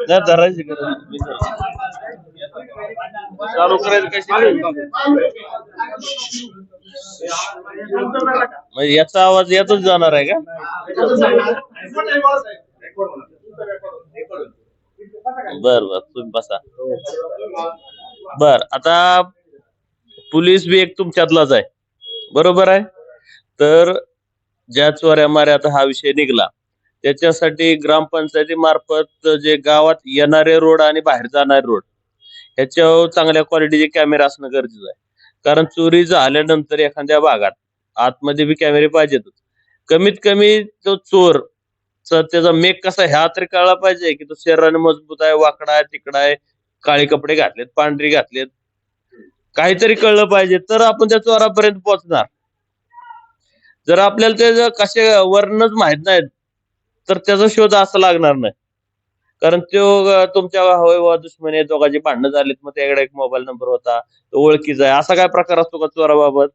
नाही धरायची. चालू करायचं कशी म्हणजे याचा आवाज यातच जाणार आहे का? बर बर तुम्ही बसा. बर आता पोलीस बी एक तुमच्यातलाच आहे. बरोबर आहे? तर ज्या चोऱ्या माऱ्या आता हा विषय निघला. त्याच्यासाठी ग्रामपंचायती मार्फत जे गावात येणारे रोड आणि बाहेर जाणारे रोड ह्याच्यावर चांगल्या क्वालिटीचे कॅमेरे असणं गरजेचं आहे. कारण चोरी झाल्यानंतर एखाद्या भागात आतमध्ये बी कॅमेरे पाहिजेतच. कमीत कमी तो चोर त्याचा मेक कसा ह्या तरी कळला पाहिजे की तो शरीराने मजबूत आहे वाकडा आहे तिकडा आहे काळे कपडे घातलेत पांढरी घातलेत. काहीतरी कळलं पाहिजे तर आपण त्या चोरापर्यंत पोहोचणार. जर आपल्याला ते कसे वर्णच माहीत नाहीत तर त्याचा शोध असं लागणार नाही. कारण तो तुमच्या हवे वा दुश्मनी आहे दोघांची भांडणं झालीत मग त्याकडे एक मोबाईल नंबर होता तो ओळखीचा आहे. असा काय प्रकार असतो का चोराबाबत?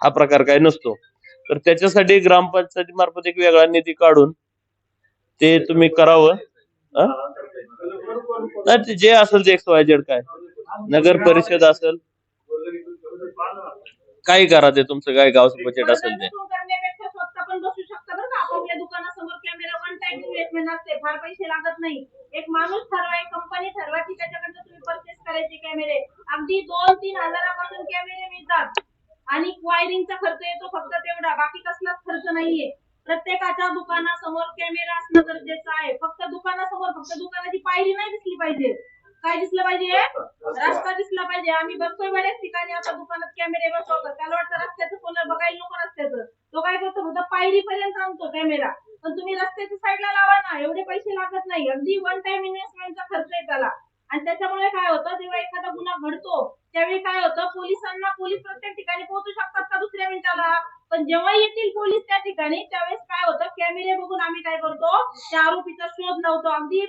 हा प्रकार काय नसतो. तर त्याच्यासाठी ग्रामपंचायती मार्फत एक वेगळा निधी काढून ते तुम्ही करावं. नाही ते जे असेल ते एक्स वाय काय. नगर परिषद असेल. काही करा ते तुमचं काय गावचं बजेट असेल ते बसून करण्यापेक्षा स्वतः पण बसू आपल्या दुकानासमोर कॅमेरा वन टाइम इन्व्हेस्टमेंट असते. फार पैसे लागत नाही. एक माणूस ठरवा एक कंपनी ठरवा की त्याच्याकडनं तुम्ही परचेस करायचे कॅमेरे अगदी दोन तीन हजारापासून कॅमेरे मिळतात. आणि वायरिंगचा खर्च येतो फक्त तेवढा. बाकी कसलाच खर्च नाहीये. प्रत्येकाच्या दुकानासमोर कॅमेरा असणं गरजेचं आहे. फक्त दुकानासमोर फक्त दुकानाची पायरी नाही दिसली पाहिजे. काय दिसलं पाहिजे? रस्ता दिसला पाहिजे. आम्ही बघतोय बऱ्याच ठिकाणी आता दुकानात कॅमेरे बसवतात त्याला वाटतं रस्त्याचं कोणाला बघायला नको रस्त्याचं. तो काय करतो? फक्त पायरी पर्यंत आणतो कॅमेरा पण तुम्ही रस्त्याच्या साईडला लावा ना एवढे पैसे लागत नाही. अगदी वन टाइम इन्व्हेस्टमेंटचा खर्च आहे त्याला. आणि त्याच्यामुळे काय होतं? जेव्हा एखादा गुन्हा घडतो त्यावेळी काय होतं? पोलिसांना पोलीस प्रत्येक ठिकाणी पोहोचू शकतात का दुसऱ्या मिनिटाला? पण जेव्हा येतील पोलीस त्या ठिकाणी त्यावेळेस काय होतं? कॅमेरे बघून आम्ही काय करतो? त्या आरोपीचा शोध लावतो. अगदी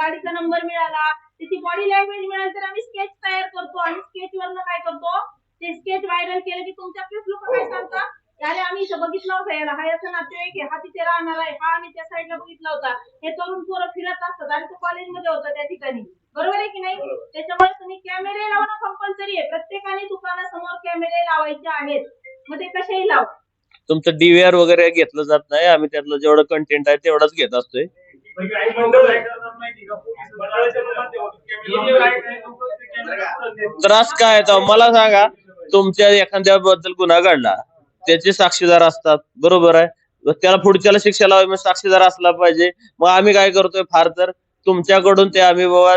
गाडीचा नंबर मिळाला त्याची बॉडी लँग्वेज मिळाली तर आम्ही स्केच तयार करतो. आणि स्केच वरनं काय करतो? ते स्केच व्हायरल केलं की तुमच्या लोक काय सांगतात अरे आम्ही इथं बघितलं होतं याला. हा याचा नातेवाईक आहे. हा तिथे राहणार आहे. हा आम्ही त्या साईडला बघितला होता. हे तरुण पोरं फिरत असतात आणि तो कॉलेजमध्ये होता त्या ठिकाणी. बरोबर आहे की नाही? त्याच्यामुळे तुम्ही कॅमेरे लावणं कंपल्सरी आहे. प्रत्येकाने दुकानासमोर कॅमेरे लावायचे आहेत. मग ते कसेही लाव. तुमचं डीव्हीआर वगैरे घेतलं जात नाही. आम्ही त्यातलं जेवढं कंटेंट आहे तेवढंच घेत असतोय. त्रास काय आहे तो? मला सांगा तुमच्या एखाद्या बद्दल गुन्हा घडला. त्याचे साक्षीदार असतात. बरोबर आहे? व त्याला पुढच्याला शिक्षा लावावी मग साक्षीदार असला पाहिजे. मग आम्ही काय करतोय? फार तर तुमच्याकडून ते आम्ही बाबा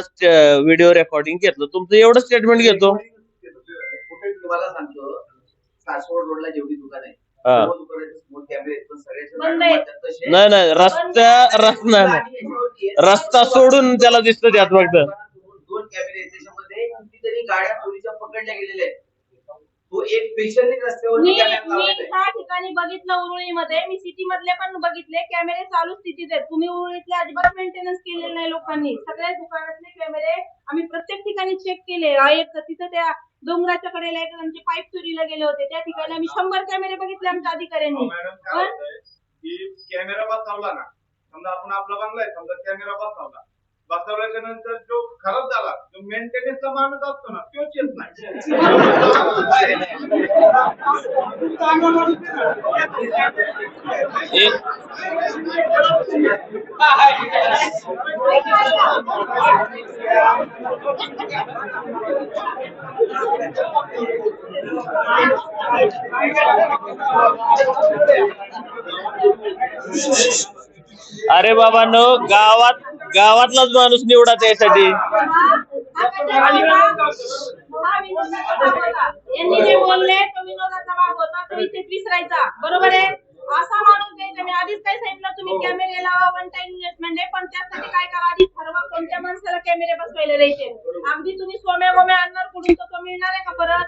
व्हिडिओ रेकॉर्डिंग घेतलं. तुमचं एवढं स्टेटमेंट घेतो. तुम्हाला सांगतो सासवड रोडला जेवढी दुकान आहे हा. नाही नाही. रस्त्या रस्ता. रस्ता सोडून त्याला दिसतं त्यात फक्त. दोन कॅमेरे आहेत. त्याच्यामध्ये कितीतरी गाड्या पोलिसांच्या पकडल्या गेलेल्या आहेत. तो एक पेशंटने रस्त्यावर मी कॅमेरा मी लावलेला आहे त्या ठिकाणी बघितलं उरुळीमध्ये. मी सिटी मधले पण बघितले. कॅमेरे चालू स्थितीत आहेत. तुम्ही उरुळीतले अजिबात मेंटेनन्स केलेलं नाही लोकांनी. सगळ्या दुकानातले कॅमेरे आम्ही प्रत्येक ठिकाणी चेक केले. एक तर तिथं त्या डोंगराच्या कडेला एक आमचे पाईप चोरीला गेले होते. त्या ठिकाणी आम्ही शंभर कॅमेरे बघितले आमच्या अधिकाऱ्यांनी. मॅडम काय पण कॅमेरा बसवला ना. समजा आपण आपला बांधलाय समजा कॅमेरा बसवला बसवल्याच्या नंतर जो खराब झाला जो मेंटेनन्सचा माणूस असतो ना तोच येत नाही. अरे बाबांनो गावात गावातलाच माणूस निवडा त्यासाठी हा. यांनी जे बोलले तो विनोदाचा भाग होता तो इथे विसरायचा बरोबर आहे? असा माणूस द्यायचा मी आधीच काय सांगितलं तुम्ही कॅमेरे लावा वन टाइम इन्व्हेस्टमेंट आहे पण त्यासाठी काय करा आधी ठरवा कोणत्या माणसाला कॅमेरे बसवायला द्यायचे. अगदी तुम्ही सोम्या गोम्या आणणार कुठून तो मिळणार आहे का परत?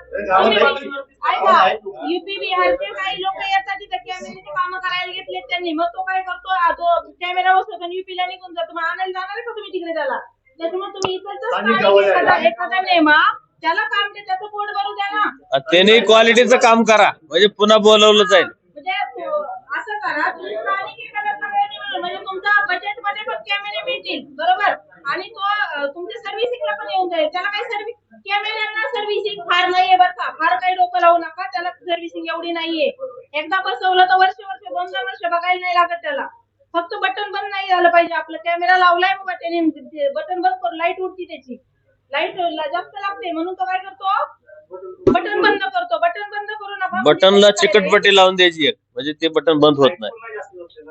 ऐका युपी बिहारचे काही लोक येतात तिथे कॅमेऱ्याचे काम करायला घेतले त्यांनी. मग तो काय करतो कॅमेरा बसवतो युपीला निघून जातो. मग आणायला जाणार आहे का तुम्ही तिकडे त्याला? त्याच्यामुळे तुम्ही इकडचं एखादा एखादा नेमा त्याला काम त्याचं पोट भरू द्या ना. त्यांनी क्वालिटीचं काम करा. म्हणजे पुन्हा बोलवलं जाईल. म्हणजे तो- असं करा. तुम्ही स्थानिक एखादा सगळ्यांनी मिळून म्हणजे तुमच्या बजेटमध्ये पण कॅमेरे मिळतील बरोबर? आणि तो अं, तुमच्या सर्व्हिसिंगला पण येऊन जाईल. त्याला काही सर्व्हिस कॅमेऱ्यांना सर्व्हिसिंग फार नाहीये बरं का. फार काही डोकं लावू नका. त्याला सर्व्हिसिंग एवढी नाहीये. एकदा बसवलं तर वर्ष वर्ष दोन दोन वर्ष बघायला नाही लागत त्याला. फक्त बटन बंद नाही झालं पाहिजे आपलं. कॅमेरा लावलाय मग त्याने. बटन बंद करू. लाइट उडती त्याची. लाइट जास्त लागते. म्हणून तो काय करतो? बटन बंद करतो. बटन बंद करू नका. बटनला चिकटपट्टी लावून द्यायची एक. म्हणजे ते बटन बंद होत नाही.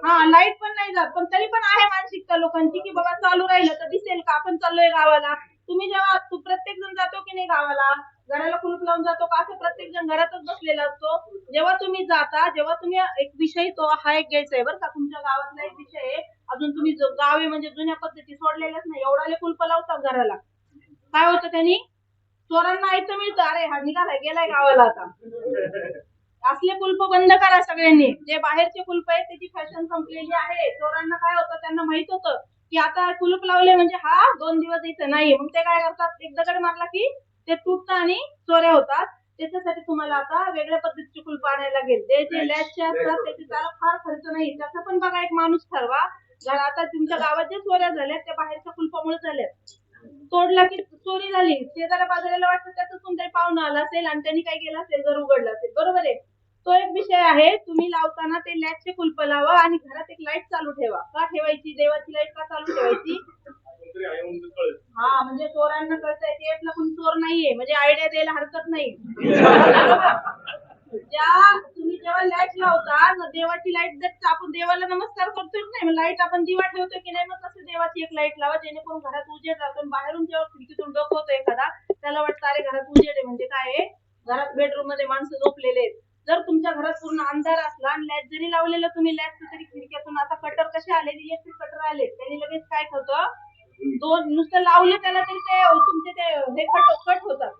हा लाइट पण नाही जात. पण तरी पण आहे मानसिकता लोकांची की बाबा चालू राहिलं तर दिसेल का? आपण चाललोय गावाला. तुम्ही जेव्हा प्रत्येक जण जातो की नाही गावाला? घराला कुलूप लावून जातो का? असं प्रत्येक जण घरातच बसलेला असतो. जेव्हा तुम्ही जाता जेव्हा तुम्ही एक विषय तो हा एक घ्यायचा आहे बरं का. तुमच्या गावातला एक विषय आहे. अजून तुम्ही गावे म्हणजे जुन्या पद्धती सोडलेल्याच नाही. एवढाले कुलप लावतात घराला. काय होतं त्यांनी? चोरांना ऐकतं मिळतं. अरे हा निघाला गेलाय गावाला आता. असले कुलप बंद करा सगळ्यांनी. जे बाहेरचे कुलप आहेत त्याची फॅशन संपलेली आहे. चोरांना काय होतं? त्यांना माहीत होतं की आता कुलूप लावले म्हणजे हा दोन दिवस इथं नाही मग ते काय करतात? एक दगड मारला की ते तुटतं आणि चोऱ्या होतात. त्याच्यासाठी तुम्हाला आता वेगळ्या पद्धतीचे कुलप आणायला लागेल ते जे लॅचचे असतात त्याचे त्याला फार खर्च नाही. त्याचा पण बघा एक माणूस ठरवा. जर आता तुमच्या गावात जे चोऱ्या झाल्या त्या बाहेरच्या कुलपामुळे झाल्यात. तोडला की चोरी झाली. शेजाऱ्या बाजाराला वाटतं त्याचं कोणतरी पाहुणा आला असेल आणि त्यांनी काय केलं असेल घर उघडलं असेल. बरोबर आहे? तो एक विषय आहे. तुम्ही लावताना ते लॅचचे कुलप लावा आणि घरात एक लाइट चालू ठेवा. का ठेवायची? देवाची लाइट का चालू ठेवायची? कोणतरी आहे म्हणून कळलं. हा म्हणजे चोरांना कळतंय यातला कोणी चोर नाहीये म्हणजे आयडिया द्यायला हरकत नाही. ज्या तुम्ही जेव्हा लाइट लावता न देवाची लाइट जर आपण देवाला नमस्कार करतोय की नाही लाइट आपण दिवा ठेवतो की नाही मग तसं देवाची एक लाइट लावा जेणेकरून घरात उजेड राहतो. बाहेरून जेव्हा खिडकीतून डोकवतो एखादा त्याला वाटतं अरे घरात उजेड आहे. म्हणजे काय आहे? घरात बेडरूममध्ये माणसं झोपलेले आहेत. जर तुमच्या घरात पूर्ण अंधार असला आणि लाइट जरी लावलेलं तुम्ही लाइट तरी खिडक्यातून आता कटर कसे आले? इलेक्ट्रिक कटर आले. त्यांनी लगेच काय होतं? दोन नुसतं लावलं त्याला तरी ते तुमचे ते हे कट कट होतात.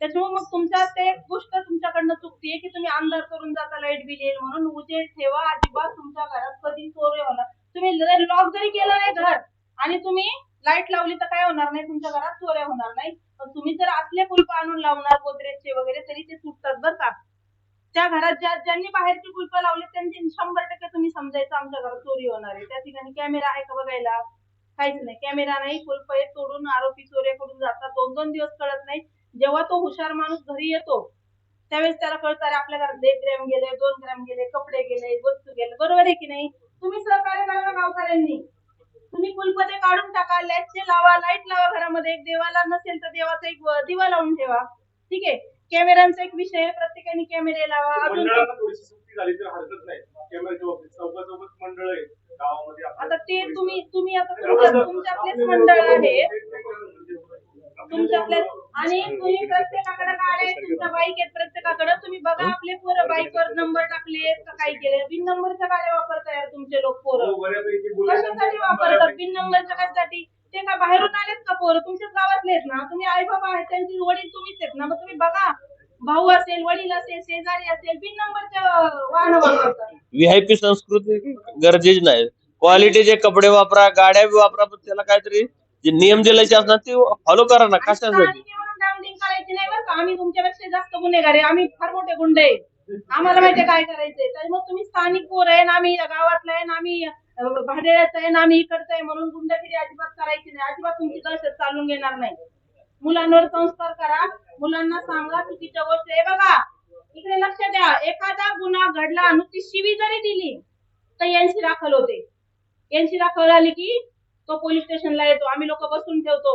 त्याच्यामुळे मग तुमच्या ते गोष्ट तुमच्याकडनं चुकतीये की तुम्ही अंधार करून जाता लाइट बिल येईल म्हणून उजेड ठेवा अजिबात तुमच्या घरात कधी चोरी होणार तुम्ही लॉक जरी केलं नाही घर आणि तुम्ही लाइट लावली तर काय होणार नाही? तुमच्या घरात चोऱ्या होणार नाही. पण तुम्ही जर असले कुलप आणून लावणार गोदरेजचे वगैरे तरी ते सुटतात बरं का. त्या घरात ज्या ज्यांनी बाहेरची कुलप लावली त्यांची शंभर टक्के तुम्ही समजायचं आमच्या घरात चोरी होणार आहे. त्या ठिकाणी कॅमेरा आहे का बघायला? काहीच नाही. कॅमेरा नाही कुलप तोडून आरोपी चोऱ्याकडून जातात. दोन दोन दिवस कळत नाही. जेव्हा तो हुशार माणूस घरी येतो त्यावेळेस त्याला कळतं अरे आपल्या घरात एक ग्रॅम गेले दोन ग्रॅम गेले कपडे गेले वस्तू गेले. बरोबर आहे की नाही? तुम्ही सहकार्य करा गावकऱ्यांनी. तुम्ही कुलपते काढून टाका लॅचचे लावा लाइट लावा घरामध्ये. एक देवाला नसेल तर देवाचा एक दिवा लावून ठेवा. ठीक आहे? कॅमेऱ्यांचा एक विषय आहे प्रत्येकाने कॅमेरे लावा. अजून मंडळाला थोडीशी सुट्टी झाली तर हरकत नाही. कॅमेऱ्याच्या बाबतीत चौका चौकात मंडळ आहे. आता ते तुम्ही तुम्ही आता तुमच्या तुमच्यातलेच मंडळ आहे. तुमच्यातले आणि तुम्ही प्रत्येकाकडे गाड्या आहेत तुमच्या बाईक आहेत प्रत्येकाकडे. तुम्ही बघा आपले पोरं बाईकवर नंबर टाकले का काय केले? बिन नंबरच्या गाड्या वापरताय यार तुमचे लोक पोरं? हो, कशासाठी वापरतात? बिन नंबरच्या कशासाठी? ते का बाहेरून आलेत का पोरं? तुमच्याच गावातले आहेत ना? तुम्ही आई बाबा आहेत त्यांची वडील तुम्हीच आहेत ना? मग तुम्ही बघा. भाऊ असेल वडील असेल शेजारी असेल बिन नंबरच्या वाहन वापरतात व्हीआयपी संस्कृती गरजेची नाही. क्वालिटीचे कपडे वापरा गाड्या बी वापरा पण त्याला काहीतरी जे नियम दिल्याचे असणार ते फॉलो करा ना आणि कशासाठी? करायची नाही बरं का. आम्ही तुमच्यापेक्षा जास्त गुन्हेगार आहे. आम्ही फार मोठे गुंडे आहे. आम्हाला माहितीये काय करायचंय. तर मग तुम्ही स्थानिक पोर आहे ना आम्ही गावातला आहे ना आम्ही अं, भाडेराचं आहे ना आम्ही इकडचं आहे म्हणून गुंडगिरी अजिबात करायची नाही. अजिबात तुमची दहशत चालून घेणार नाही. मुलांवर संस्कार करा. मुलांना सांगा चुकीच्या गोष्टी. आहे बघा इकडे लक्ष द्या. एखादा गुन्हा घडला नुसती शिवी जरी दिली तर यांची दाखल होते. यांची दाखल झाली की तो पोलीस स्टेशनला येतो. आम्ही लोक बसून ठेवतो.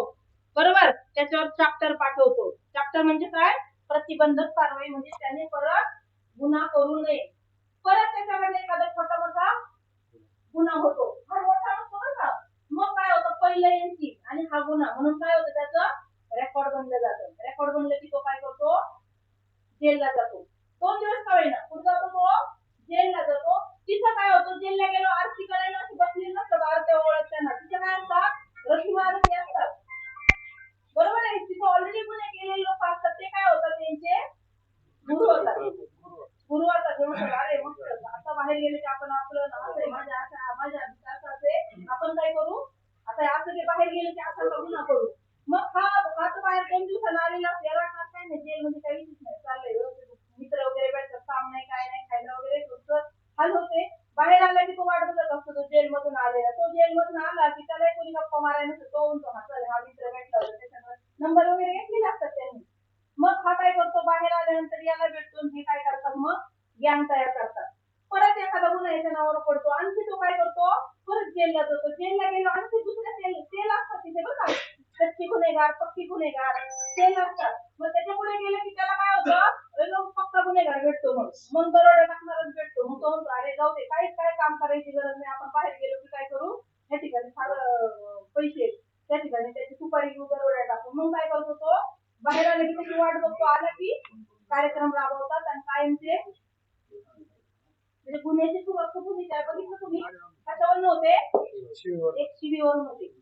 बरोबर? त्याच्यावर चाप्टर पाठवतो. चाप्टर म्हणजे काय? प्रतिबंधक कारवाई. म्हणजे त्याने परत गुन्हा करू नये. परत त्याच्यामध्ये एखादा छोटा मोठा गुन्हा होतो. हा मोठा नसतो बरं का? मग काय होतं? पहिलं यांची आणि हा गुन्हा. म्हणून काय होतं त्याचं रेकॉर्ड बनलं जातं रेकॉर्ड बनलं की तो काय करतो जेलला जातो दोन दिवस का होईना? पुढे जातो तो जेलला जातो. तिथं काय होतं? जेलला गेलो आरती करायला अशी बसली नसतं. आरत्या ओळखताना. तिथे काय असतात रखी आरती असतात. बरोबर आहे? तिथे ऑलरेडी गुन्हे केलेले लोक असतात. ते काय होतात? त्यांचे गुरु होतात. गुरु होतात. अरे मस्त. आता बाहेर गेले की आपण आपलं ना असं आहे, माझ्या असं माझ्या असं असे आपण काय करू आता असं ते बाहेर गेले की असं का गुन्हा करू मग हा हा तर बाहेर दोन दिवसाला आलेला असतो. याला वाटणार काय नाही जेल मध्ये काही नाही चाललंय व्यवस्थित मित्र वगैरे भेटतात काम नाही काय नाही खायला वगैरे तुमचं हाल होते बाहेर आला की तो वाट बघत असतो तो जेल मधून आलेला तो जेल मधून आला की त्याला कोणी गप्पा गुन्हेगार पक्की गुन्हेगार ते नसतात मग त्याच्या पुढे गेले की त्याला काय होतं अरे लोक पक्का गुन्हेगार भेटतो मग मग दरोडे टाकणारच भेटतो मग तो म्हणतो, अरे जाऊ दे काहीच काय काम करायची गरज नाही आपण बाहेर गेलो की काय करू या ठिकाणी फार अं, पैसे आहेत. त्या ठिकाणी त्याची सुपारी घेऊन दरोड्या टाकू मग काय करतो तो बाहेर आले की त्याची वाट बघतो आला की कार्यक्रम राबवतात आणि कायमचे म्हणजे गुन्ह्याची सुरुवात कुठून होते बघितलं तुम्ही कशावर नव्हते एक होते.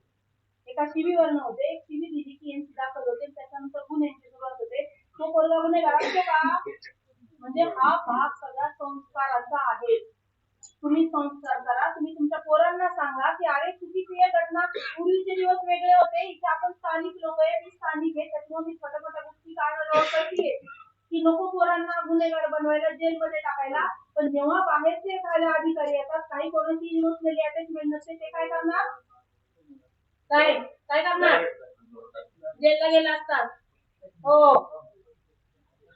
एका शिबीवर होते. एक शिबी दिली की यांची दाखल होते. त्याच्यानंतर गुन्ह्यांची सुरुवात होते. तो पोरगा गुन्हेगार असतो का म्हणजे हा भाग सगळा संस्काराचा आहे. तुम्ही संस्कार करा. तुम्ही तुमच्या पोरांना सांगा की अरे चुकीची घटना पूर्वीचे दिवस वेगळे होते. इथे आपण स्थानिक लोक आहे. मी स्थानिक आहे. त्याच्यामुळे मी छोट्या छोट्या गोष्टी काय करते की नको पोरांना गुन्हेगार बनवायला जेलमध्ये टाकायला. पण जेव्हा बाहेरचे एखाद्या अधिकारी येतात काही कोणाची इमोशनली अटॅचमेंट नसते ते काय करणार? काय? काय करणार? जेलला गेले असतात. हो.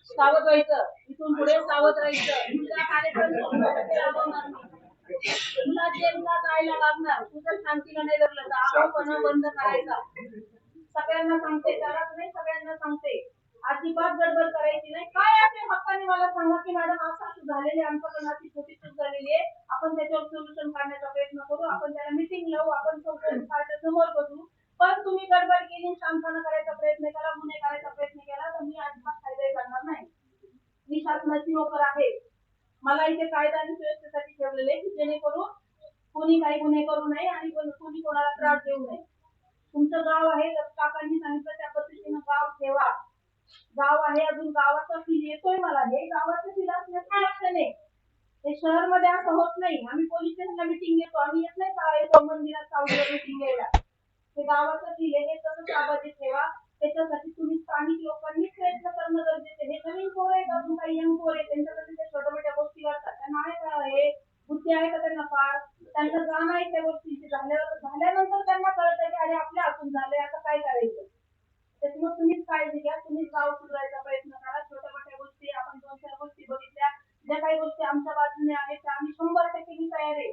सावध व्हायचं. इथून पुढे सावध राहायचं. तुझा कार्यक्रम तुला जेलला जायला लागणार. तुझं शांतीला नाही लागलं तर आपण बंद करायचा? सगळ्यांना सांगते. त्यालाच नाही सगळ्यांना सांगते. अजिबात गडबड करायची नाही. काय असेल हक्काने मला सांगा की मॅडम असं असं झालेले आमच्याकडनं अशी छोटी चूक झालेली आहे. आपण त्याच्यावर सोल्युशन काढण्याचा प्रयत्न करू. आपण त्याला मिटिंग लावू. आपण चौकशी समोर बघू पण तुम्ही गडबड केली शांतपणा करायचा प्रयत्न केला गुन्हे करायचा प्रयत्न केला तर मी अजिबात फायदा करणार नाही. मी शासनाची नोकर आहे. मला इथे कायदा आणि सुव्यवस्थेसाठी ठेवलेले की जेणेकरून कोणी काही गुन्हे करू नये आणि कोणी कोणाला त्रास देऊ नये. तुमचं गाव आहे काकांनी सांगितलं त्या पद्धतीनं गाव ठेवा. गाव आहे अजून गावाचा फील येतोय मला. हे गावाचं फील असण्याचं काय अडचण आहे हे शहरमध्ये असं होत नाही. आम्ही पोलीस स्टेशनला मिटिंग घेतो. आम्ही येत नाही का? येतो मंदिरात सावलीला मिटिंग घ्यायला? हे गावाचं फील आहे. हे तसंच आबादी ठेवा त्याच्यासाठी तुम्ही स्थानिक लोकांनी प्रयत्न करणं गरजेचं आहे. हे नवीन पोर आहेत. अजून काही यंग पोर आहेत. त्यांच्याकडे ते छोट्या मोठ्या गोष्टी करतात. त्यांना आहे का हे बुद्धी आहे का त्यांना फार? त्यांचं जाण आहे त्या गोष्टीची. झाल्यावर झाल्यानंतर त्यांना कळतं की अरे आपल्या हातून झालंय. आता काय करायचं? त्याच्यामुळे तुम्हीच काळजी घ्या तुम्हीच गाव सुधारायचा प्रयत्न करा. छोट्या मोठ्या गोष्टी आपण दोन चार गोष्टी बघितल्या. ज्या काही गोष्टी आमच्या बाजूने आहेत त्या आम्ही शंभर टक्के मी तयार आहे.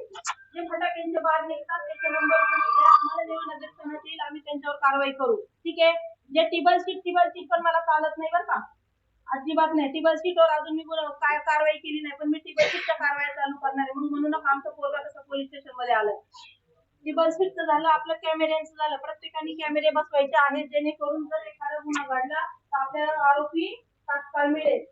जे फटाक्यांचे बाद निघतात त्याचे नंबर आम्हाला जेव्हा नजर येईल आम्ही त्यांच्यावर कारवाई करू. ठीक आहे? जे टिबल सीट टिबल सीट पण मला चालत नाही बरं का. अजिबात नाही. टिबल सीटवर अजून मी काय कारवाई केली नाही पण मी टिबल सीटच्या कारवाई चालू करणार आहे. म्हणून म्हणून आमचं पोरगा तसं पोलीस स्टेशनमध्ये सीटचं झालं आपलं कॅमेऱ्यांचं झालं. प्रत्येकाने कॅमेरे बसवायचे आहेत जेणेकरून जर एखादा गुन्हा घडला तर आपल्याला आरोपी तात्काळ मिळेल.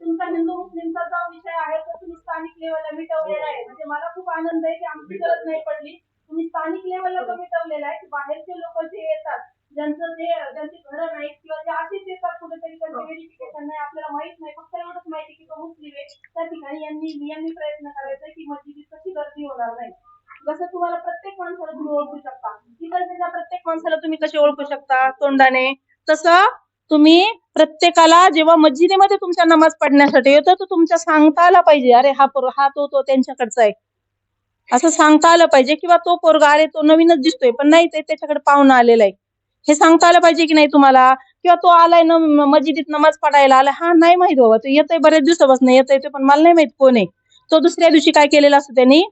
तुमचा हिंदू मुस्लिमचा जो विषय आहे तो तुम्ही स्थानिक लेवलला मिटवलेला आहे. म्हणजे मला खूप आनंद आहे की आमची गरज नाही पडली. तुम्ही स्थानिक लेवलला तो मिटवलेला आहे की बाहेरचे लोक जे येतात ज्यांचं जे ज्यांची घरं नाहीत किंवा जे असेच येतात कुठेतरी त्यांचं व्हेरिफिकेशन नाही आपल्याला माहीत नाही. फक्त एवढंच माहिती की तो मुस्लिम आहे. त्या ठिकाणी यांनी यांनी प्रयत्न करायचा की मस्जिदीत कशी गर्दी होणार नाही. जसं तुम्हाला प्रत्येक माणसाला तुम्ही ओळखू शकता. तिकडच्या प्रत्येक माणसाला तुम्ही कसे ओळखू शकता? तोंडाने. तसं तुम्ही प्रत्येकाला जेव्हा मस्जिदीमध्ये तुमच्या नमाज पडण्यासाठी येतो तर तुमच्या सांगता आला पाहिजे अरे हा पोर हा तो तो त्यांच्याकडचा आहे. असं सांगता आलं पाहिजे किंवा तो पोरगा अरे तो नवीनच दिसतोय. पण नाही ते त्याच्याकडे पाहुणा आलेला आहे. हे सांगता आलं पाहिजे की नाही तुम्हाला? किंवा तो आलाय ना मस्जिदीत नमाज पडायला आलाय हा नाही माहीत बाबा तो येतोय बऱ्याच दिवसापासून येतोय ते पण मला नाही माहीत कोण आहे. तो दुसऱ्या दिवशी काय केलेला असतो त्यांनी?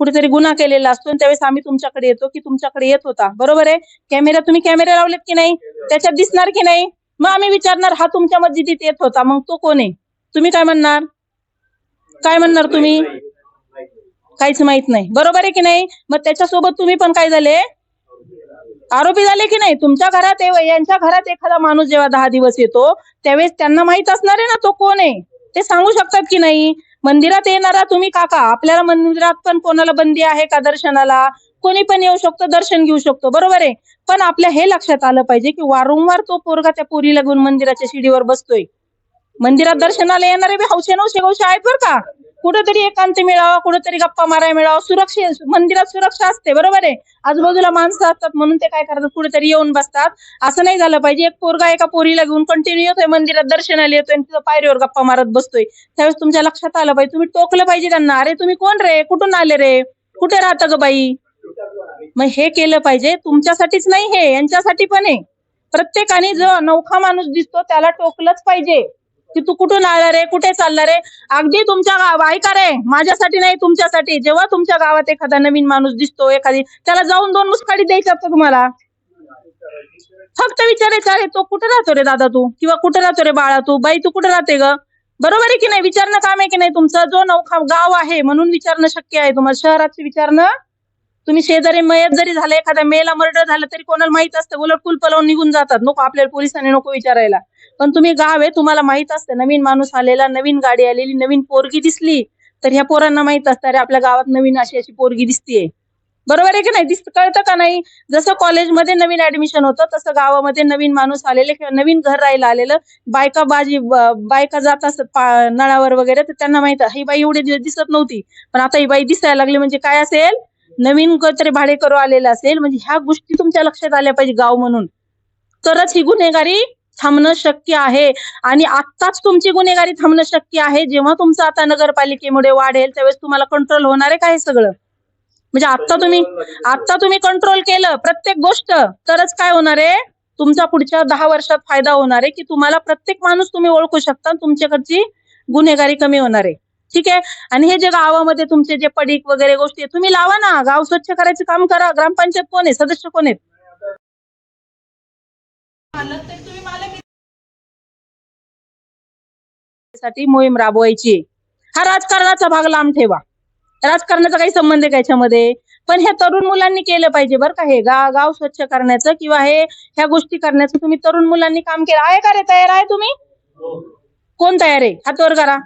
कुठेतरी गुन्हा केलेला असतो त्यावेळेस आम्ही तुमच्याकडे येतो की तुमच्याकडे येत होता. बरोबर आहे? कॅमेरा तुम्ही कॅमेरे लावलेत की नाही? त्याच्यात दिसणार की नाही? मग आम्ही विचारणार हा तुमच्या मस्जिदीत येत होता. मग तो कोण आहे? तुम्ही काय म्हणणार? काय म्हणणार तुम्ही? काहीच माहीत नाही. बरोबर आहे की नाही? मग त्याच्यासोबत तुम्ही पण काय झाले? आरोपी झाले की नाही? तुमच्या घरात यांच्या घरात एखादा माणूस जेव्हा दहा दिवस येतो त्यावेळेस त्यांना माहीत असणार आहे ना तो कोण आहे? ते सांगू शकतात की नाही? मंदिरात येणारा तुम्ही काका आपल्याला मंदिरात पण कोणाला बंदी आहे का दर्शनाला? कोणी पण येऊ शकतो दर्शन घेऊ शकतो बरोबर आहे? पण आपल्या हे लक्षात आलं पाहिजे की वारंवार तो पोरगा त्या पोरीला घेऊन मंदिराच्या शिडीवर बसतोय. मंदिरात दर्शनाला येणारे बी हौशे नवशे गौशे आहेत बरं का. कुठेतरी एकांत मिळावा कुठेतरी गप्पा मारायला मिळावा. सुरक्षे मंदिरात सुरक्षा असते बरोबर आहे? आजूबाजूला माणसं असतात म्हणून ते काय करतात? कुठेतरी येऊन बसतात. असं नाही झालं पाहिजे. एक पोरगा एका पोरीला घेऊन कंटिन्यू येतोय मंदिरात दर्शनाला येतोय आणि तिथं पायरीवर गप्पा मारत बसतोय. त्यावेळेस तुमच्या लक्षात आलं पाहिजे. तुम्ही टोकलं पाहिजे त्यांना. अरे तुम्ही कोण रे? कुठून आले रे? कुठे राहता ग बाई? मग हे केलं पाहिजे. तुमच्यासाठीच नाही हे यांच्यासाठी पण आहे प्रत्येकाने जो नौखा माणूस दिसतो त्याला टोकलंच पाहिजे. की तू कुठून आला रे? कुठे चालला रे? अगदी तुमच्या गाव ऐका रे माझ्यासाठी नाही तुमच्यासाठी. जेव्हा तुमच्या गावात एखादा नवीन माणूस दिसतो एखादी त्याला जाऊन दोन मुस्काडी द्यायच्या असतं तुम्हाला. फक्त विचारायचं अरे तो कुठे राहतो रे दादा तू? किंवा कुठे राहतो रे बाळा तू? बाई तू कुठे राहते ग? बरोबर आहे की नाही? विचारणं काम आहे की नाही तुमचं? जो नौखा गाव आहे म्हणून विचारणं शक्य आहे तुम्हाला. शहराचे विचारणं तुम्ही शेजारी मयत जरी झालं एखाद्या मेला मर्डर झालं तरी कोणाला माहीत असतं उलट कुलप लावून निघून जातात. नको आपल्याला पोलिसांनी नको विचारायला. पण तुम्ही गाव आहे तुम्हाला माहीत असतं. नवीन माणूस आलेला नवीन गाडी आलेली नवीन पोरगी दिसली तर ह्या पोरांना माहीत असतं अरे आपल्या गावात नवीन अशी अशी पोरगी दिसतीये. बरोबर आहे की नाही? दिसत कळतं का नाही? जसं कॉलेजमध्ये नवीन ऍडमिशन होतं तसं गावामध्ये नवीन माणूस आलेले किंवा नवीन घर राहायला आलेलं बायका बाजी बायका जात असत नळावर वगैरे तर त्यांना माहीत ही बाई एवढी दिसत नव्हती. पण आता ही बाई दिसायला लागली म्हणजे काय असेल? नवीन कोणतरी भाडेकरू आलेला असेल म्हणजे ह्या गोष्टी तुमच्या लक्षात आल्या पाहिजे गाव म्हणून. तरच ही गुन्हेगारी थांबणं शक्य आहे. आणि आत्ताच तुमची गुन्हेगारी थांबणं शक्य आहे जेव्हा तुमचं आता नगरपालिकेमुळे वाढेल त्यावेळेस तुम्हाला कंट्रोल होणार आहे काय सगळं? म्हणजे आता तुम्ही आता तुम्ही कंट्रोल केलं प्रत्येक गोष्ट तरच काय होणार आहे? तुमचा पुढच्या दहा वर्षात फायदा होणार आहे की तुम्हाला प्रत्येक माणूस तुम्ही ओळखू शकता तुमच्याकडची गुन्हेगारी कमी होणार आहे. ठीक आहे? आणि हे जे गावामध्ये तुमचे जे पडीक वगैरे गोष्टी आहेत, तुम्ही लावा ना. गाव स्वच्छ करायचं काम करा. ग्रामपंचायत कोण आहे? सदस्य कोण आहेत? साठी मोहीम राबवायची. हा राजकारणाचा भाग लांब ठेवा. राजकारणाचा काही संबंध आहे याच्यामध्ये? पण हे तरुण मुलांनी केलं पाहिजे बरं का हे. गा गाव स्वच्छ करण्याचं किंवा हे ह्या गोष्टी करण्याचं. तुम्ही तरुण मुलांनी काम केलं. आहे का रे? तयार आहे तुम्ही? कोण तयार आहे? हात वर करा.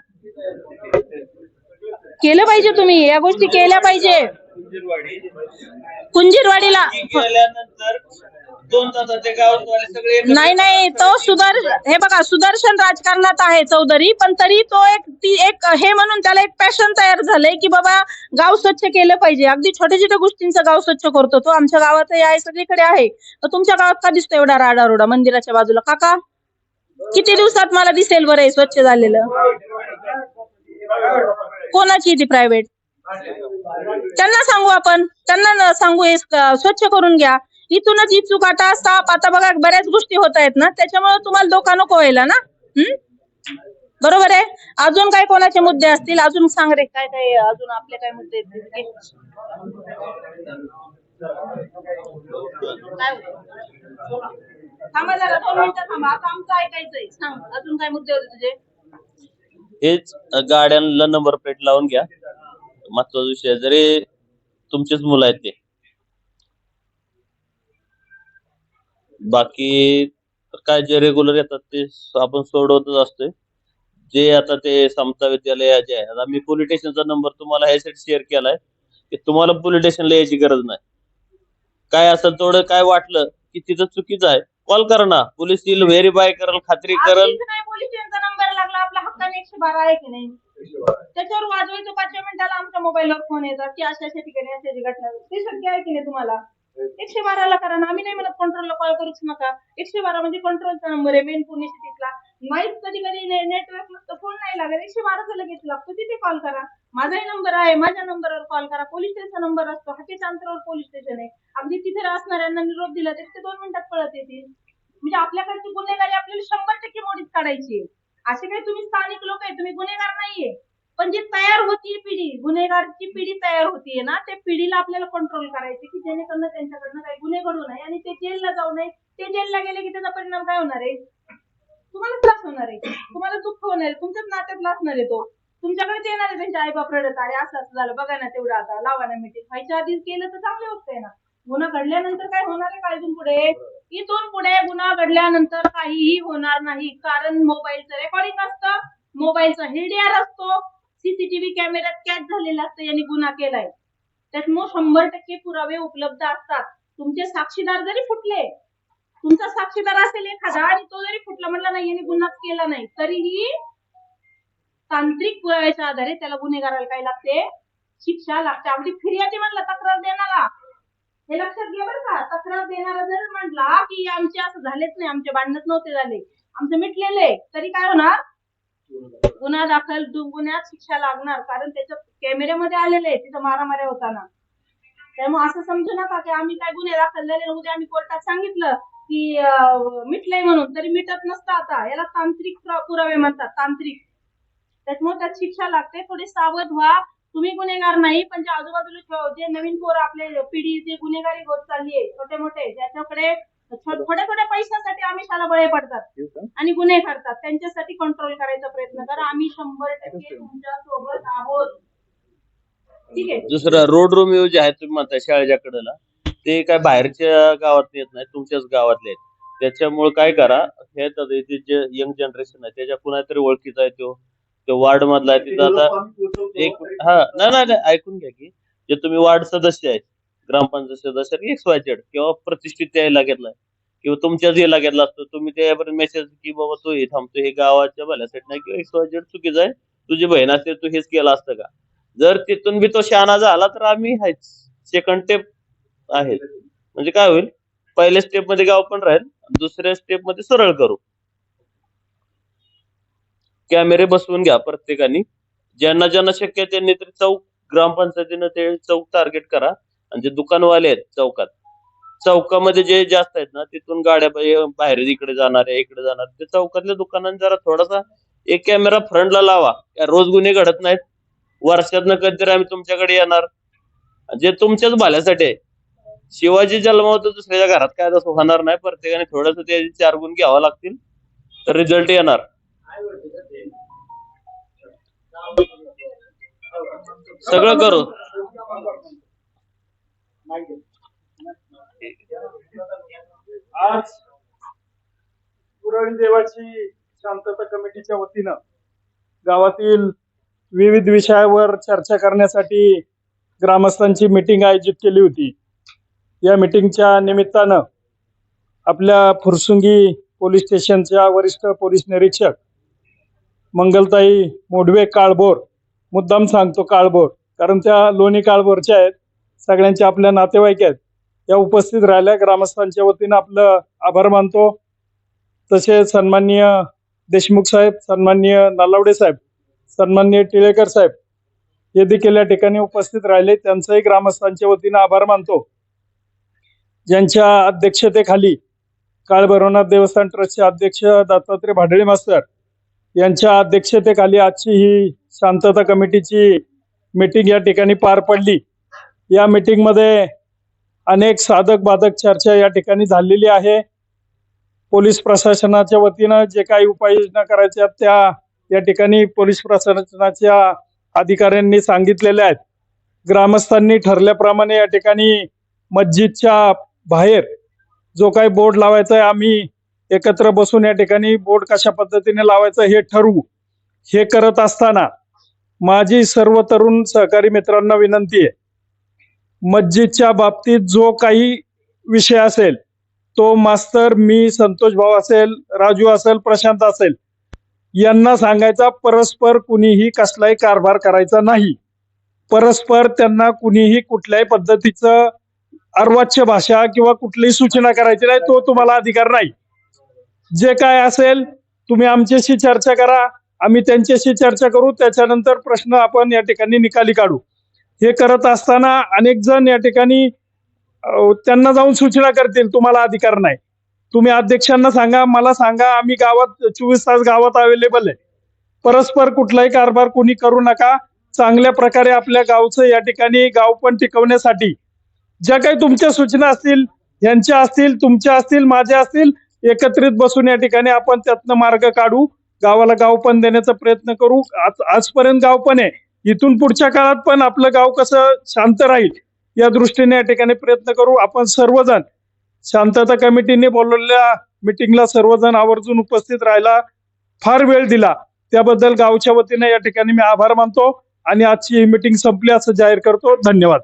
केलं पाहिजे तुम्ही या गोष्टी केल्या पाहिजे. कुंजीरवाडीला. गेल्यानंतर दोन तासाचे गावातवाले सगळे एकत्र नाही नाही तो सुदर हे बघा सुदर्शन राजकारणात आहे चौधरी पण तरी तो एक ती एक हे म्हणून त्याला एक पॅशन तयार झालंय की बाबा गाव स्वच्छ केलं पाहिजे. अगदी छोट्या छोट्या गोष्टींचं गाव स्वच्छ करतो तो. आमच्या गावातही आहे सगळीकडे आहे. तर तुमच्या गावात का दिसतो एवढा राडारोडा मंदिराच्या बाजूला? काका किती दिवसात मला दिसेल बरं हे स्वच्छ झालेलं? कोणाची ती प्रायव्हेट त्यांना सांगू आपण. त्यांना सांगू स्वच्छ करून घ्या. इथूनच ही आता साप आता बघा बऱ्याच गोष्टी होत आहेत ना. त्याच्यामुळे तुम्हाला धोका नको व्हायला ना. हम्म? बरोबर आहे? अजून काय कोणाचे मुद्दे असतील? अजून सांग रे. काय काय अजून आपले काय मुद्दे थांबा जरा दोन मिनिटं थांबा. आता आमचं ऐकायचंय. सांग. अजून काय मुद्दे होते तुझे? हेच गाड्यांना नंबर प्लेट लावून घ्या. महत्त्वाचा विषय आहे. जरी तुमचेच मुलं आहेत ते. बाकी काय जे रेग्युलर येतात ते स- आपण सोडवतच असतोय. जे आता ते समता विद्यालय जे आहे. आता मी पोलीस स्टेशनचा नंबर तुम्हाला ह्यासाठी शेअर केलाय. की तुम्हाला पोलीस स्टेशनला यायची गरज नाही. काय असेल थोडं काय वाटलं की तिथं चुकीचं आहे. कॉल करा ना पोलीस येईल व्हेरीफाय करल खात्री करल. नंबर लागला. आपला हक्काने एकशे बारा आहे की नाही? त्याच्यावर वाजवायचं पाचव्या मिनिटाला आमच्या मोबाईलवर फोन येतात की अशा अशा ठिकाणी अशी घटना. ते शक्य आहे की नाही तुम्हाला? एकशे बाराला करा ना. आम्ही नाही म्हणत कंट्रोलला कॉल करूच नका. एकशे बारा म्हणजे कंट्रोलचा नंबर आहे. मेन पुणे सिटीतला माहीत कधी कधी नेटवर्क नसतं फोन नाही लागत. एकशे बाराचा लगेच लागतो. तिथे कॉल करा. माझाही नंबर आहे. माझ्या नंबरवर कॉल करा. पोलीस स्टेशन नंबर असतो. हाकेच्या अंतरावर पोलीस स्टेशन आहे. अगदी तिथे असणाऱ्यांना निरोप दिला तर ते दोन मिनिटात कळत येतील. म्हणजे आपल्याकडची गुन्हेगारी आपल्याला शंभर टक्के मोडीत काढायची आहे. असे काही तुम्ही स्थानिक लोक आहे तुम्ही गुन्हेगार नाहीये. पण जी तयार होती पिढी गुन्हेगारची पिढी तयार होतीये ना त्या पिढीला आपल्याला कंट्रोल करायचे की जेणेकरून त्यांच्याकडनं काही गुन्हे घडू नये आणि ते जेलला जाऊ नये. ते जेलला गेले की त्याचा परिणाम काय होणार आहे? तुम्हाला त्रास होणार आहे. तुम्हाला दुःख होणार आहे. तुमच्याच नात्यातला असणार आहे तो. तुमच्याकडे येणार आहे त्यांचे आई बाप रडत अरे असं असं झालं. बघा ना तेवढं आता. लावा ना मिटिंग व्हायच्या आधीच केलं तर चांगले होतंय आहे ना. गुन्हा घडल्यानंतर काय होणार आहे काय इथून पुढे? इथून पुढे गुन्हा घडल्यानंतर काहीही होणार नाही. कारण मोबाईलचं रेकॉर्डिंग असतं. मोबाईलचा हिडीआर असतो सीसीटीव्ही कॅमेऱ्यात कॅच झालेला असतं. यांनी गुन्हा केलाय. मग शंभर टक्के पुरावे उपलब्ध असतात. तुमचे साक्षीदार जरी फुटले तुमचा साक्षीदार असेल एखादा आणि तो जरी फुटला म्हटला नाही यांनी गुन्हाच केला नाही तरीही तांत्रिक पुराव्याच्या आधारे त्याला गुन्हेगाराला काय लागते? शिक्षा लागते. अगदी फिर्यादी म्हणला तक्रार देणारा. हे लक्षात घ्या बरं का. तक्रार देणारा जर म्हटला की आमचे असं झालेच नाही आमचे भांडणच नव्हते झाले आमचे मिटलेले तरी काय होणार? गुन्हा दाखल दु- गुन्ह्यात शिक्षा लागणार कारण त्याच्या कॅमेऱ्यामध्ये आलेले आहे तिथं मारामाऱ्या होताना. त्यामुळे असं समजू नका की आम्ही काय गुन्हे दाखल झाले उद्या आम्ही कोर्टात सांगितलं की मिटलंय म्हणून तरी मिटत नसतं आता. याला तांत्रिक पुरा- पुरावे म्हणतात तांत्रिक. त्याच्यामुळे त्यात शिक्षा लागते. थोडे सावध व्हा. तुम्ही गुन्हेगार नाही पण जे आजूबाजूला जे नवीन पोरं आपले पिढी जे गुन्हेगारी होत चालली आहे छोटे मोठे ज्याच्याकडे थोड्या थोड्या पैशासाठी आमिषाला बळे पडतात. आणि गुन्हे करतात. त्यांच्यासाठी कंट्रोल करायचा प्रयत्न करा. आम्ही शंभर टक्के तुमच्यासोबत आहोत. ठीक आहे? दुसरं रोड रोमिओ जे आहेत तुम्ही म्हणताय शाळेच्या कडेला. ते काय बाहेरच्या गावात येत नाही तुमच्याच गावातले आहेत. त्याच्यामुळे काय करा हे तर इथे जे यंग जनरेशन आहे त्याच्या कुणातरी ओळखीचा आहे तो. तो वार्ड मधला आहे तिथं आता एक हा नाही नाही नाही, ऐकून घ्या की. जे तुम्ही वार्ड सदस्य आहेत ग्रामपंचायत सदस्य एक्स वाय झेड किंवा प्रतिष्ठित यायला घेतलाय किंवा तुमच्याच याला घेतला असतो तुम्ही त्यापर्यंत मेसेज की बाबा तू हे थांबतो हे गावाच्या भल्यासाठी नाही किंवा एक्स वाय झेड चुकीचं आहे तुझी बहीण असते तू हेच केलं असतं का? जर तिथून बी तो शहाणा झाला तर आम्ही सेकंड टेप आहे म्हणजे काय होईल? पहिल्या स्टेपमध्ये गाव पण राहील दुसऱ्या स्टेपमध्ये सरळ करू. कॅमेरे बसवून घ्या प्रत्येकाने. ज्यांना ज्यांना शक्य आहे त्यांनी तरी चौक ग्रामपंचायतीनं ते चौक टार्गेट करा. आणि जे दुकानवाले आहेत चौकात. चौकामध्ये जे जास्त आहेत ना तिथून गाड्या बाहेर इकडे जाणार आहे इकडे जाणार ते चौकातल्या दुकानांनी जरा थोडासा एक कॅमेरा फ्रंटला लावा. या रोज गुन्हे घडत नाहीत. वर्षातनं कधीतरी आम्ही तुमच्याकडे येणार. जे तुमच्याच भाल्यासाठी आहे. शिवाजी जन्मावतो दुसऱ्याच्या घरात काय तसं होणार नाही. प्रत्येकाने थोडस ते चार गुण घ्यावं लागतील तर रिझल्ट येणार. सगळं करू. आज पुरळी देवाची शांतता कमिटीच्या वतीनं गावातील विविध विषयावर चर्चा करण्यासाठी ग्रामस्थांची मीटिंग आयोजित केली होती. या मीटिंगच्या निमित्तानं आपल्या फुरसुंगी पोलीस स्टेशनच्या वरिष्ठ पोलीस निरीक्षक मंगलताई मोडवे काळभोर मुद्दाम सांगतो काळभोर कारण त्या लोणी काळभोरच्या आहेत सगळ्यांच्या आपल्या नातेवाईक आहेत या उपस्थित राहिल्या ग्रामस्थांच्या वतीनं आपलं आभार मानतो. तसेच सन्माननीय देशमुख साहेब सन्माननीय नालावडे साहेब सन्माननीय टिळेकर साहेब हे देखील या ठिकाणी उपस्थित राहिले त्यांचाही ग्रामस्थांच्या वतीनं आभार मानतो. ज्यांच्या अध्यक्षतेखाली काळभैरवनाथ देवस्थान ट्रस्टचे अध्यक्ष दत्तात्रय भाडळे मास्तर यांच्या अध्यक्षतेखाली आजची ही शांतता कमिटीची मीटिंग या ठिकाणी पार पडली. या मीटिंगमध्ये अनेक साधक बाधक चर्चा या ठिकाणी झालेली आहे. पोलीस प्रशासनाच्या वतीनं जे काही उपाययोजना करायच्या त्या या ठिकाणी पोलीस प्रशासनाच्या अधिकाऱ्यांनी सांगितलेल्या आहेत. ग्रामस्थांनी ठरल्याप्रमाणे या ठिकाणी मस्जिदच्या बाहेर जो काही बोर्ड लावायचा आहे आम्ही एकत्र बसून या ठिकाणी बोर्ड कशा पद्धतीने लावायचं हे ठरवू. हे करत असताना माझी सर्व तरुण सहकारी मित्रांना विनंती आहे मस्जिदच्या बाबतीत जो काही विषय असेल तो मास्तर मी संतोष भाऊ असेल राजू असेल प्रशांत असेल यांना सांगायचा परस्पर कुणीही कसलाही कारभार करायचा नाही. परस्पर त्यांना कुणीही कुठल्याही पद्धतीचं अर्वाच्य भाषा किंवा कुठलीही सूचना करायची नाही तो तुम्हाला अधिकार नाही. जे काय असेल तुम्ही आमच्याशी चर्चा करा आम्ही त्यांच्याशी चर्चा करू त्याच्यानंतर प्रश्न आपण या ठिकाणी निकाली काढू. हे करत असताना अनेक जण या ठिकाणी त्यांना जाऊन सूचना करतील तुम्हाला अधिकार नाही. तुम्ही अध्यक्षांना सांगा मला सांगा आम्ही गावात चोवीस तास गावात अवेलेबल आहे. परस्पर कुठलाही कारभार कोणी करू नका. चांगल्या प्रकारे आपल्या गावचं या ठिकाणी गाव पण टिकवण्यासाठी ज्या काही तुमच्या सूचना असतील यांच्या असतील तुमच्या असतील माझ्या असतील एकत्रित बसून या ठिकाणी आपण त्यातनं मार्ग काढू गावाला गाव पण देण्याचा प्रयत्न करू. आज आजपर्यंत गाव पण आहे. इथून पुढच्या काळात पण आपलं गाव कसं शांत राहील या दृष्टीने या ठिकाणी प्रयत्न करू. आपण सर्वजण शांतता कमिटीने बोलवलेल्या मिटिंगला सर्वजण आवर्जून उपस्थित राहायला फार वेळ दिला. त्याबद्दल गावच्या वतीने या ठिकाणी मी आभार मानतो आणि आजची ही मिटिंग संपली असं जाहीर करतो. धन्यवाद.